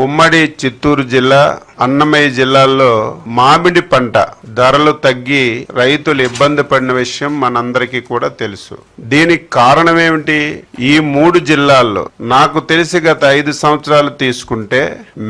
ఉమ్మడి చిత్తూరు జిల్లా అన్నమయ్య జిల్లాల్లో మామిడి పంట ధరలు తగ్గి రైతులు ఇబ్బంది పడిన విషయం మనందరికీ కూడా తెలుసు. దీనికి కారణం ఏమిటి ఈ మూడు జిల్లాల్లో నాకు తెలిసి గత ఐదు సంవత్సరాలు తీసుకుంటే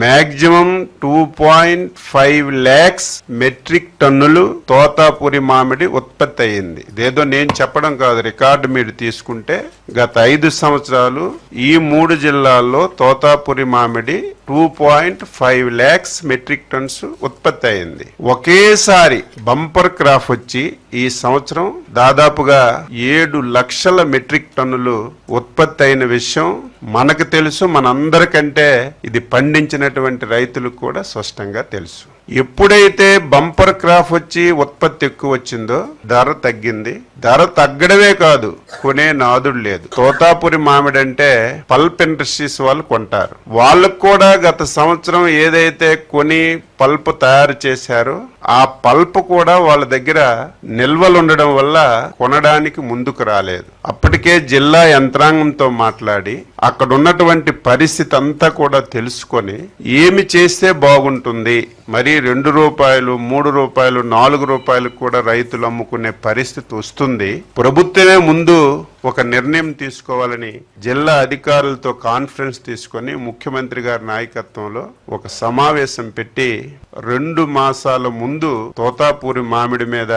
maximum two point five lakhs metric టన్నులు తోతాపురి మామిడి ఉత్పత్తి అయ్యింది. ఇదేదో నేను చెప్పడం కాదు రికార్డు మీరు తీసుకుంటే గత ఐదు సంవత్సరాలు ఈ మూడు జిల్లాల్లో తోతాపురి మామిడి two point five lakhs metric tons ఉత్పత్తి అయింది. ఒకేసారి బంపర్ క్రాఫ్ వచ్చి ఈ సంవత్సరం దాదాపుగా ఏడు లక్షల మెట్రిక్ టన్నులు ఉత్పత్తి అయిన విషయం మనకు తెలుసు మనందరికంటే ఇది పండించినటువంటి రైతులకు కూడా స్పష్టంగా తెలుసు. ఎప్పుడైతే బంపర్ క్రాప్ వచ్చి ఉత్పత్తి ఎక్కువ వచ్చిందో ధర తగ్గింది. ధర తగ్గడమే కాదు కొనే నాదుడు లేదు. తోతాపురి మామిడి అంటే పల్ప్ ఇండస్ట్రీస్ వాళ్ళు కొంటారు. వాళ్ళకు కూడా గత సంవత్సరం ఏదైతే కొని పల్ప్ తయారు చేశారో ఆ పల్ప్ కూడా వాళ్ళ దగ్గర నిల్వలు ఉండడం వల్ల కొనడానికి ముందుకు రాలేదు. అప్పటికే జిల్లా యంత్రాంగంతో మాట్లాడి అక్కడ ఉన్నటువంటి పరిస్థితి అంతా కూడా తెలుసుకొని ఏమి చేస్తే బాగుంటుంది? మరి రెండు రూపాయలు మూడు రూపాయలు నాలుగు రూపాయలు కూడా రైతులు అమ్ముకునే పరిస్థితి వస్తుంది. ప్రభుత్వమే ముందు ఒక నిర్ణయం తీసుకోవాలని జిల్లా అధికారులతో కాన్ఫరెన్స్ తీసుకొని ముఖ్యమంత్రి గారి నాయకత్వంలో ఒక సమావేశం పెట్టి రెండు మాసాల ముందు ముందు తోతాపూరి మామిడి మీద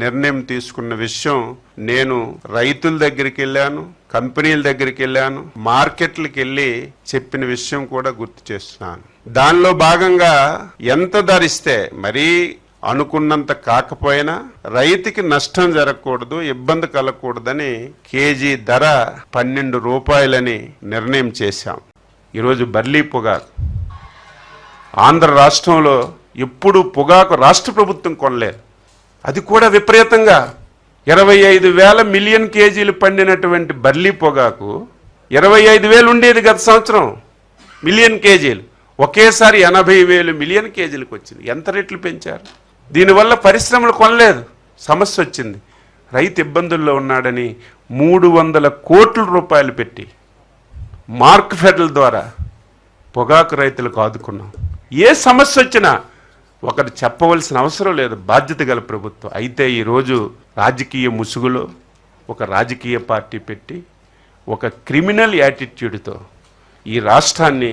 నిర్ణయం తీసుకున్న విషయం నేను రైతుల దగ్గరికి వెళ్ళాను కంపెనీల దగ్గరికి వెళ్ళాను మార్కెట్లకు వెళ్ళి చెప్పిన విషయం కూడా గుర్తు చేస్తున్నాను. దానిలో భాగంగా ఎంత ధరిస్తే మరీ అనుకున్నంత కాకపోయినా రైతుకి నష్టం జరగకూడదు ఇబ్బంది కలగకూడదని కేజీ ధర పన్నెండు రూపాయలని నిర్ణయం చేశాం. ఈరోజు బర్లీ పొగాకు. ఆంధ్ర రాష్ట్రంలో ఎప్పుడు పొగాకు రాష్ట్ర ప్రభుత్వం కొనలేదు. అది కూడా విపరీతంగా. ఇరవై ఐదు వేల మిలియన్ కేజీలు పండినటువంటి బర్లీ పొగాకు ఇరవై ఐదు వేలు ఉండేది గత సంవత్సరం. మిలియన్ కేజీలు. ఒకేసారి ఎనభై వేలు మిలియన్ కేజీలకు వచ్చింది. ఎంత రేట్లు పెంచారు? దీనివల్ల పరిశ్రమలు కొనలేదు. సమస్య వచ్చింది. రైతు ఇబ్బందుల్లో ఉన్నాడని మూడు వందల కోట్ల రూపాయలు పెట్టి మార్క్ ఫెడల్ ద్వారా పొగాకు రైతులకు ఆదుకున్నాం. ఏ సమస్య వచ్చినా ఒకరు చెప్పవలసిన అవసరం లేదు. బాధ్యత గల ప్రభుత్వం. అయితే ఈరోజు రాజకీయ ముసుగులో ఒక రాజకీయ పార్టీ పెట్టి ఒక క్రిమినల్ యాటిట్యూడ్తో ఈ రాష్ట్రాన్ని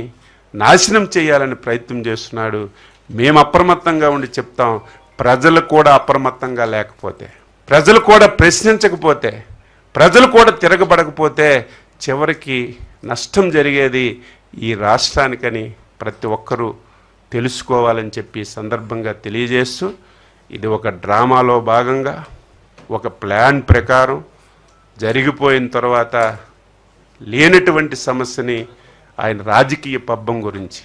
నాశనం చేయాలని ప్రయత్నం చేస్తున్నాడు. మేము అప్రమత్తంగా ఉండి చెప్తాం. ప్రజలు కూడా అప్రమత్తంగా లేకపోతే ప్రజలు కూడా ప్రశ్నించకపోతే ప్రజలు కూడా తిరగబడకపోతే చివరికి నష్టం జరిగేది ఈ రాష్ట్రానికని ప్రతి ఒక్కరూ తెలుసుకోవాలని చెప్పి సందర్భంగా తెలియజేస్తూ ఇది ఒక డ్రామాలో భాగంగా ఒక ప్లాన్ ప్రకారం జరిగిపోయిన తర్వాత లేనటువంటి సమస్యని ఆయన రాజకీయ పబ్బం గురించి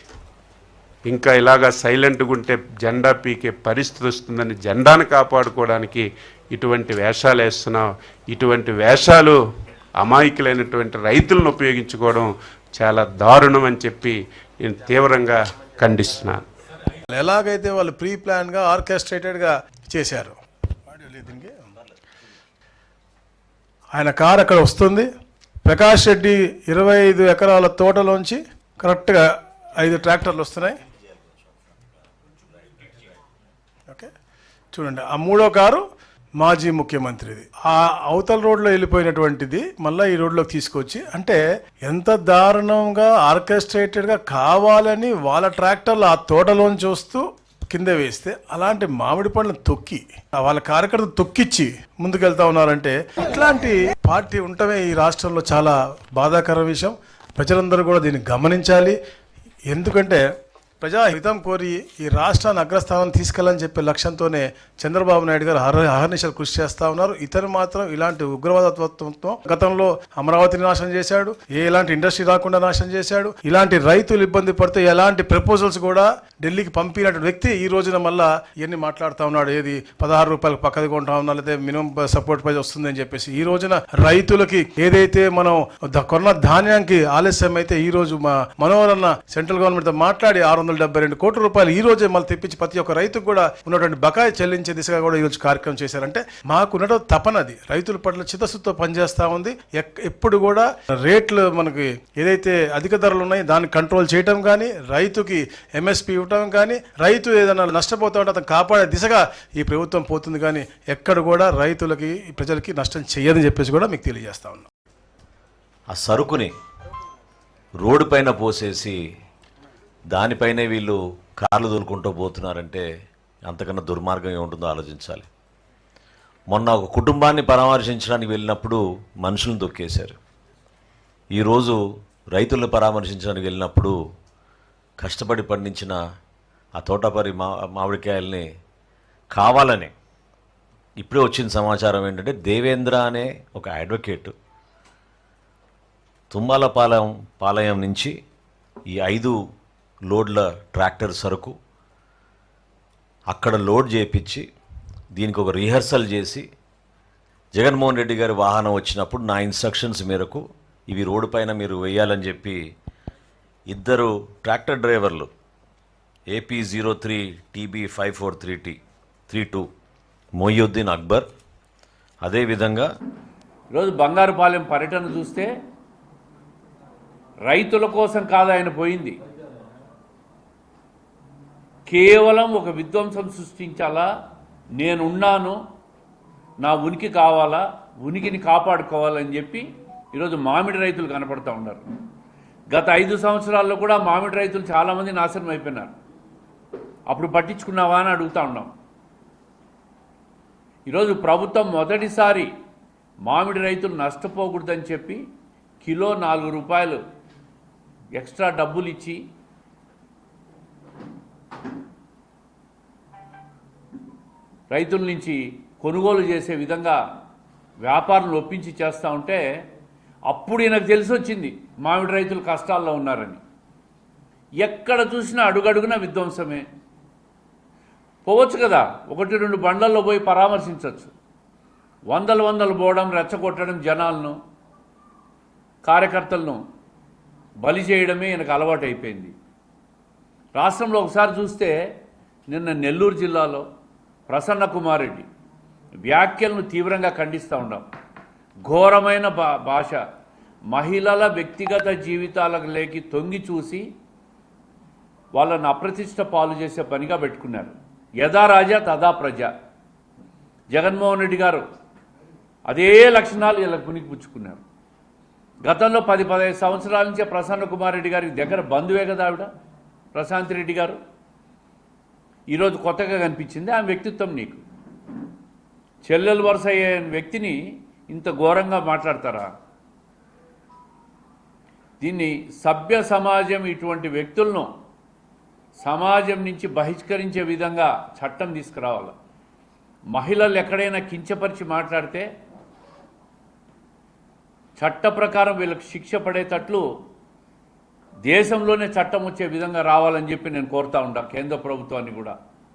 ఇంకా ఇలాగా సైలెంట్గా ఉంటే జెండా పీకే పరిస్థితి వస్తుందని జెండాను కాపాడుకోవడానికి ఇటువంటి వేషాలు వేస్తున్నాం. ఇటువంటి వేషాలు అమాయకులైనటువంటి రైతులను ఉపయోగించుకోవడం చాలా దారుణం అని చెప్పి నేను తీవ్రంగా ఖండిస్తున్నాను. ఎలాగైతే వాళ్ళు ప్రీ ప్లాన్గా ఆర్కెస్ట్రేటెడ్గా చేశారు? ఆయన కారు అక్కడ వస్తుంది. ప్రకాష్ రెడ్డి ఇరవై ఐదు ఎకరాల తోటలోంచి కరెక్ట్గా ఐదు ట్రాక్టర్లు వస్తున్నాయి. ఓకే. చూడండి ఆ మూడో కారు మాజీ ముఖ్యమంత్రిది. ఆ అవతల రోడ్లో వెళ్ళిపోయినటువంటిది మళ్ళీ ఈ రోడ్లోకి తీసుకొచ్చి అంటే ఎంత దారుణంగా ఆర్కెస్ట్రేటెడ్గా కావాలని వాళ్ళ ట్రాక్టర్లు ఆ తోటలోంచి వస్తూ కింద వేస్తే అలాంటి మామిడి పండ్లను తొక్కి వాళ్ళ కార్యకర్తలు తొక్కిచ్చి ముందుకెళ్తా ఉన్నారంటే ఇట్లాంటి పార్టీ ఉండటమే ఈ రాష్ట్రంలో చాలా బాధాకర విషయం. ప్రజలందరూ కూడా దీన్ని గమనించాలి. ఎందుకంటే ప్రజాహితం కోరి ఈ రాష్ట్రాన్ని అగ్రస్థానం తీసుకెళ్ళని చెప్పే లక్ష్యంతోనే చంద్రబాబు నాయుడు గారు హర అహర్నిశలు కృషి చేస్తా ఉన్నారు. ఇతను మాత్రం ఇలాంటి ఉగ్రవాదత్వంతో గతంలో అమరావతిని నాశనం చేశాడు ఏ ఎలాంటి ఇండస్ట్రీ రాకుండా నాశనం చేశాడు ఇలాంటి రైతులు ఇబ్బంది పడితే ఎలాంటి ప్రపోజల్స్ కూడా ఢిల్లీకి పంపినటువంటి వ్యక్తి ఈ రోజున మళ్ళా ఇవన్నీ మాట్లాడుతూ ఉన్నాడు. ఏది పదహారు రూపాయలకు పక్కది కొంటా ఉన్నా లేదా మినిమం సపోర్ట్ ప్రైజ్ వస్తుంది అని చెప్పేసి. ఈ రోజున రైతులకి ఏదైతే మనం కొన్న ధాన్యానికి ఆలస్యం అయితే ఈ రోజు మా మనోహర్ అన్న సెంట్రల్ గవర్నమెంట్తో మాట్లాడి ఆరు వందల వందల డెబ్బై రెండు కోట్ల రూపాయలు ఈ రోజే మళ్ళీ తెప్పించి ప్రతి ఒక్క రైతుకు కూడా ఉన్నటువంటి బకాయి చెల్లించే దిశగా కూడా ఈ రోజు కార్యక్రమం చేశారంటే మాకు ఉన్నటువంటి తపనది రైతుల పట్ల చిత్తశుద్ధితో పనిచేస్తా ఉంది. ఎక్- ఎప్పుడు కూడా రేట్లు మనకి ఏదైతే అధిక ధరలు ఉన్నాయో దాన్ని కంట్రోల్ చేయటం కానీ రైతుకి ఎంఎస్పి ఇవ్వటం కానీ రైతు ఏదైనా నష్టపోతా ఉంటే అతను కాపాడే దిశగా ఈ ప్రభుత్వం పోతుంది కానీ ఎక్కడ కూడా రైతులకి ప్రజలకి నష్టం చేయదని చెప్పేసి కూడా మీకు తెలియజేస్తా ఉన్నాం. ఆ సరుకుని రోడ్డు పైన పోసేసి దానిపైనే వీళ్ళు కార్లు దొరుకుంటూ పోతున్నారంటే అంతకన్నా దుర్మార్గం ఏముంటుందో ఆలోచించాలి. మొన్న ఒక కుటుంబాన్ని పరామర్శించడానికి వెళ్ళినప్పుడు మనుషులను దొక్కేశారు. ఈరోజు రైతులను పరామర్శించడానికి వెళ్ళినప్పుడు కష్టపడి పండించిన ఆ తోటపరి మా మామిడికాయల్ని కావాలని ఇప్పుడే వచ్చిన సమాచారం ఏంటంటే దేవేంద్ర అనే ఒక అడ్వకేట్ తుమ్మాలపాలెం పాలయం నుంచి ఈ ఐదు లోడ్ల ట్రాక్టర్ సరుకు. అక్కడ లోడ్ చేపించి దీనికి ఒక రిహర్సల్ చేసి జగన్మోహన్ రెడ్డి గారి వాహనం వచ్చినప్పుడు నా ఇన్స్ట్రక్షన్స్ మేరకు ఇవి రోడ్డు పైన మీరు వేయాలని చెప్పి ఇద్దరు ట్రాక్టర్ డ్రైవర్లు AP zero three TB five four three T three two Moiyuddin Akbar. అదేవిధంగా ఈరోజు బంగారుపాలెం పర్యటన చూస్తే రైతుల కోసం కాదు ఆయన పోయింది. కేవలం ఒక విధ్వంసం సృష్టించాలా? నేనున్నాను నా ఉనికి కావాలా ఉనికిని కాపాడుకోవాలని చెప్పి ఈరోజు మామిడి రైతులు కనపడుతూ ఉన్నారు. గత ఐదు సంవత్సరాల్లో కూడా మామిడి రైతులు చాలామంది నాశనం అయిపోయినారు. అప్పుడు పట్టించుకున్నావా అని అడుగుతా ఉన్నాం. ఈరోజు ప్రభుత్వం మొదటిసారి మామిడి రైతులు నష్టపోకూడదని చెప్పి కిలో నాలుగు రూపాయలు ఎక్స్ట్రా డబ్బులు ఇచ్చి రైతుల నుంచి కొనుగోలు చేసే విధంగా వ్యాపారులు ఒప్పించి చేస్తూ ఉంటే అప్పుడు ఈయనకు తెలిసి వచ్చింది మామిడి రైతులు కష్టాల్లో ఉన్నారని. ఎక్కడ చూసినా అడుగడుగున విధ్వంసమే. పోవచ్చు కదా ఒకటి రెండు బండ్లలో పోయి పరామర్శించవచ్చు వందలు వందలు పోవడం రెచ్చగొట్టడం జనాలను కార్యకర్తలను బలి చేయడమే ఈయనకు అలవాటు అయిపోయింది రాష్ట్రంలో ఒకసారి చూస్తే నిన్న నెల్లూరు జిల్లాలో ప్రసన్న కుమార్ రెడ్డి వ్యాఖ్యలను తీవ్రంగా ఖండిస్తూ ఉన్నాం. ఘోరమైన భా భాష. మహిళల వ్యక్తిగత జీవితాలకు లేకి తొంగి చూసి వాళ్ళను అప్రతిష్ట పాలు చేసే పనిగా పెట్టుకున్నారు. యథా రాజా తదా ప్రజ. జగన్మోహన్ రెడ్డి గారు అదే లక్షణాలు ఇలా పుణికిపుచ్చుకున్నారు గతంలో పది పదహైదు సంవత్సరాల నుంచే ప్రసన్న కుమార్ రెడ్డి గారికి దగ్గర బంధువే కదా ఆవిడ? ప్రశాంత్ రెడ్డి గారు? ఈరోజు కొత్తగా కనిపించింది ఆమె వ్యక్తిత్వం నీకు. చెల్లెలు వరుస అయ్యే వ్యక్తిని ఇంత ఘోరంగా మాట్లాడతారా? దీన్ని సభ్య సమాజం ఇటువంటి వ్యక్తులను సమాజం నుంచి బహిష్కరించే విధంగా చట్టం తీసుకురావాలి. మహిళలు ఎక్కడైనా కించపరిచి మాట్లాడితే చట్ట ప్రకారం వీళ్ళకి శిక్ష పడేటట్లు దేశంలోనే చట్టం వచ్చే విధంగా రావాలని చెప్పి నేను కోరుతా ఉంటా కేంద్ర ప్రభుత్వాన్ని కూడా.